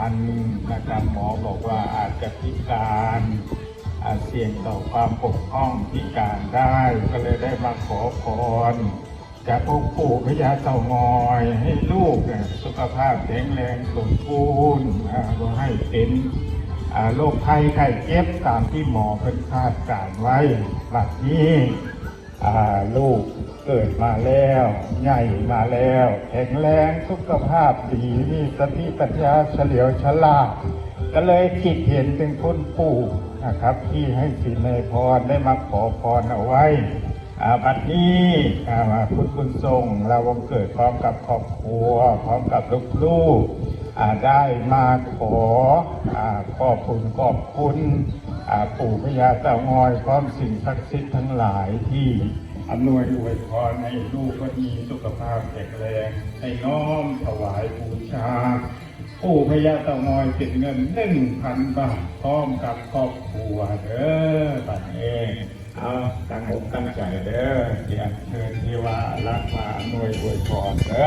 คัญนะครับหมอบอกว่าอาจจะพิการอาจเสี่ยงต่อความปกป้องพิการได้ก็เลยได้มาขอพรจากองค์ปู่พญาเต่างอยให้ลูกเนี่ยสุขภาพแข็งแรงสมบูรณ์ก็ให้เป็นโรคภัยไข้เจ็บตามที่หมอเพิ่นคาดการไว้บัดนี้ ลูกเกิดมาแล้ว ใหญ่มาแล้ว แข็งแรงสุขภาพดีมีสติปัญญาเฉลียวฉลาดก็เลยคิดเห็นเป็นคนปู่นะครับ ที่ให้สินในพรได้มาขอพรเอาไว้บัดนี้คุณบุญทรงเราวันเกิดพร้อมกับครอบครัว พร้อมกับลูกๆได้มาขออขอบคุณขอบคุณ ปู่พญาเต่างอยพร้อมสิ่งศักดิ์สิทธิ์ทั้งหลายที่อำนวยอวยพรให้ลูกก็มีสุขภาพแข็งแรงให้น้อมถวายบูชา ปู่พญาเต่างอยเป็นเงินหนึ่งพันบาทพร้อมกับครอบครัวเด้อบัดเองเอาตั้งอกตั้งใจเด้อเรียนเชิญที่ว่ารักมาอำนวยอวยพรเด้อ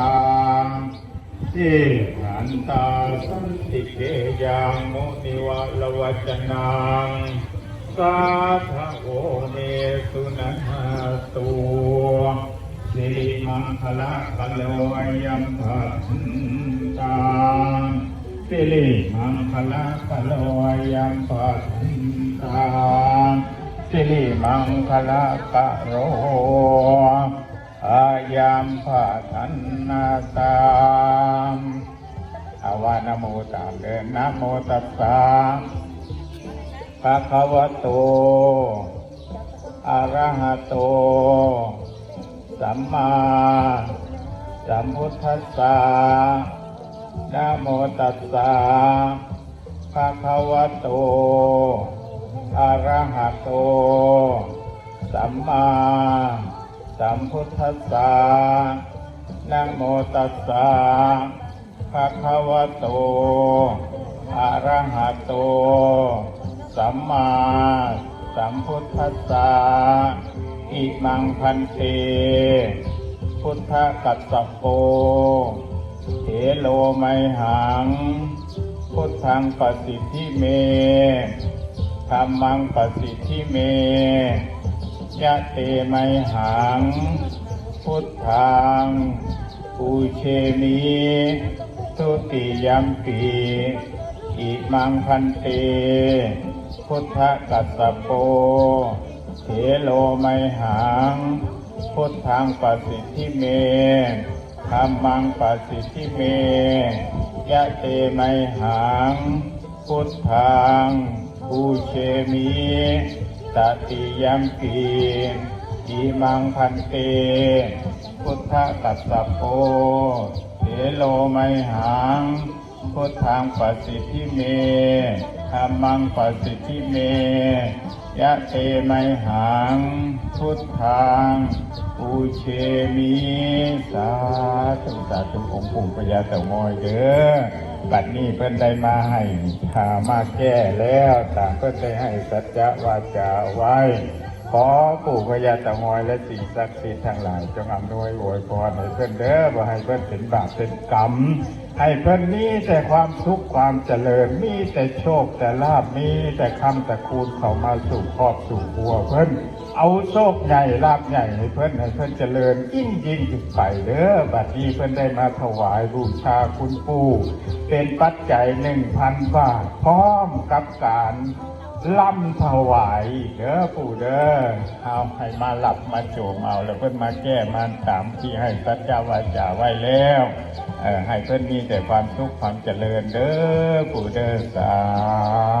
เตยันตลิเกวิมาเนยีเปรัตเตจะคาเมตลุวนาคาเนเกหวัตตุมิเกเตโอมาจายันตาตาทะลวิสเมยัคขะพันธัพนาคาเอหันตาสันติเกยังโมนิวะลวัจนังสาธโอเมสุนันตุสิริมังคละกะโลยัมพันตาสิริมังคละกะโลยัมปัสสาสิริมังคละกะโร อามปัทันนาตามอาวานโมตามเดินนโมตัสสะภะคะวะโตอะระหะโต สัมมาสัมพุทธัสสะนโมตัสสะภะคะวะโตอะระหะโต สัมมา สัมพุทธัสสะนะโมตัสสะภะคะวะโต อะระหะโต สัมมาสัมพุทธัสสะอิมังพันเต พุทธกัสสะโปเถโลไมหัง พุทธังปสิทธิเมธรรมังปสิทธิเม ยะเตไมหัง พุทธังปูเชมิทุติยัมปีอิมังพันเต พุทธกัสสโปเถโลไมหัง พุทธังปสิทธิเมธรรมังปสิทธิเมยะเตไมหัง พุทธังปูเชมิ ตติยัมปีอิมังพันเต พุทธกัสสะโปเถโลไมหัง พุทธังปสิทธิเมธรรมังปสิทธิเม ยะเตไมหัง พุทธังปูเชมิสาธุสาธุองค์ปู่พญาเต่างอยเด้อ บัดนี้เพิ่นได้มาให้หามาแก้แล้วต่างเพิ่นได้ให้สัจจะวาจาไว้ ขอปู่พญาเต่างอยและสิ่งศักดิ์สิทธิ์ทั้งหลายจงอำนวยอวยพรให้เพิ่นเด้อบ่ให้เพิ่นเป็นบาปเป็นกรรม ให้เพิ่นมีแต่ความสุขความเจริญมีแต่โชคแต่ลาบมีแต่คำแต่คูณเข้ามาสู่ครอบสู่ครัวเพิ่นเอาโชคใหญ่ลาบใหญ่ให้เพิ่นให้เพิ่นเจริญยิ่งยิ่งขึ้นไปเด้อบัดนี้เพิ่นได้มาถวายบูชาคุณปู่เป็นปัจจัยหนึ่งพันบาทพร้อมกับการ ล่ำถวายเด้อปู่เด้อเอาให้มาหลับมาโจมเอาแล้วเพิ่นมาแก้มาถามที่ให้สัจจาวาจาไว้แล้วเออให้เพิ่นมีแต่ความสุขความเจริญเด้อปู่เด้อสาธ